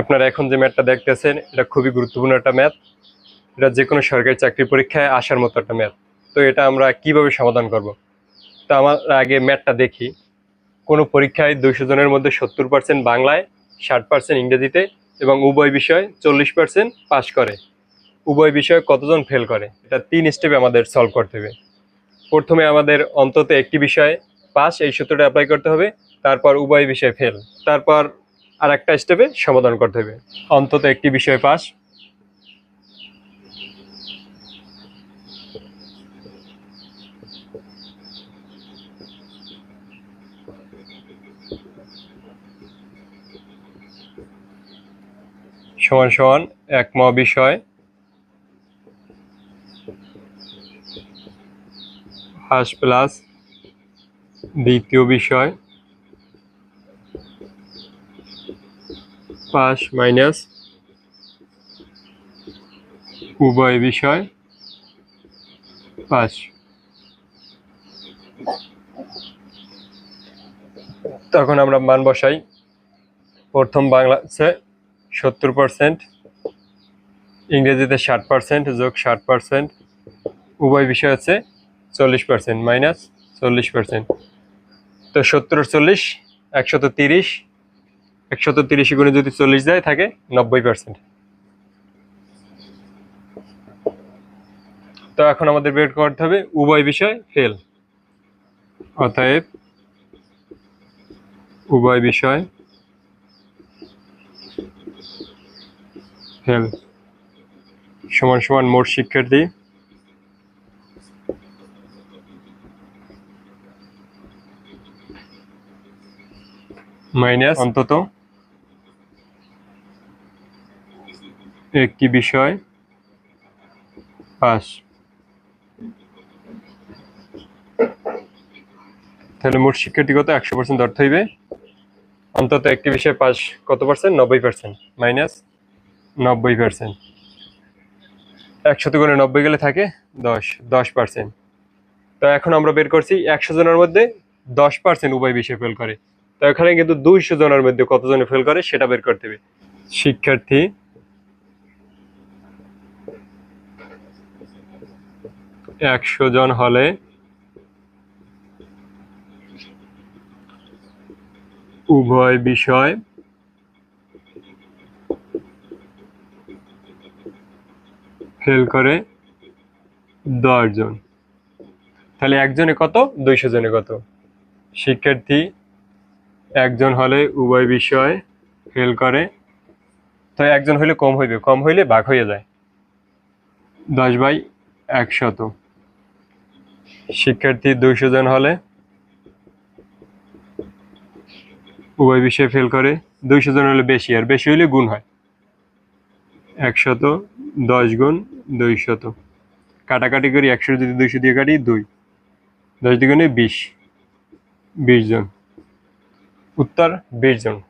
আপনারা এখন যে ম্যাথটা দেখতেছেন, এটা খুবই গুরুত্বপূর্ণ একটা ম্যাথ। এটা যে কোনো সরকারি চাকরি পরীক্ষায় আসার মতো একটা ম্যাথ। তো এটা আমরা কীভাবে সমাধান করব? তো আমার আগে ম্যাথটা দেখি। কোনো পরীক্ষায় দুইশো জনের মধ্যে সত্তর পার্সেন্ট বাংলায়, ষাট পার্সেন্ট ইংরেজিতে এবং উভয় বিষয় চল্লিশ পার্সেন্ট পাস করে। উভয় বিষয়ে কতজন ফেল করে? এটা তিন স্টেপে আমাদের সলভ করতে হবে। প্রথমে আমাদের অন্তত একটি বিষয়ে পাস এই সূত্রটা অ্যাপ্লাই করতে হবে। তারপর উভয় বিষয় ফেল তারপর আর একটা স্টেপে সমাধান করতে হবে। অন্তত একটি বিষয় পাস। সমান সমান এক ম বিষয়। হাস প্লাস দ্বিতীয় বিষয়। পাস মাইনাস উভয় বিষয় পাস তখন আমরা মান বসাই। প্রথম বাংলাতে সত্তর পার্সেন্ট ইংরেজিতে ষাট পার্সেন্ট যোগ ষাট পার্সেন্ট উভয় বিষয় হচ্ছে চল্লিশ পার্সেন্ট মাইনাস চল্লিশ পার্সেন্ট তো সত্তর চল্লিশ, একশত তিরিশ একশত তিরিশ গুণে যদি চল্লিশ দেয় থাকে নব্বই পার্সেন্ট তো এখন আমাদের বের করতে হবে উভয় বিষয় ফেল অতএব উভয় বিষয় ফেল সমান সমান মোট শিক্ষার্থী মাইনাস অন্তত একটি বিষয়? পাস। তাহলে মোট শিক্ষার্থী কত? একশো পার্সেন্ট ধরতে হইবে। অন্তত একটি বিষয় পাস কত পার্সেন্ট নব্বই পার্সেন্ট মাইনাস নব্বই পার্সেন্ট একশত গুণে নব্বই গেলে থাকে দশ দশ পার্সেন্ট তো এখন আমরা বের করছি একশো জনের মধ্যে দশ পার্সেন্ট উভয় বিষয় ফেল করে। তো এখানে কিন্তু দুইশো জনের মধ্যে কতজনে ফেল করে সেটা বের করতে হবে। শিক্ষার্থী একশো জন হলে। উভয় বিষয়। ফেল করে দশ জন। তাহলে একজনে কত? দুইশো জনে কত? শিক্ষার্থী একজন হলে উভয় বিষয় ফেল করে। তো একজন হইলে কম হইবে, কম হইলে ভাগ হয়ে যায়। দশ বাই একশত শিক্ষার্থী দুইশো জন হলে উভয় বিষয়ে ফেল করে। দুইশো জন হলে বেশি, আর বেশি হইলে গুণ হয়। একশত দশ গুণ দুইশত। কাটাকাটি করি, একশো যদি দুইশো দিয়ে কাটি, দুই। দশ দ্বিগুণে বিশ। বিশ জন। উত্তর বিশ জন।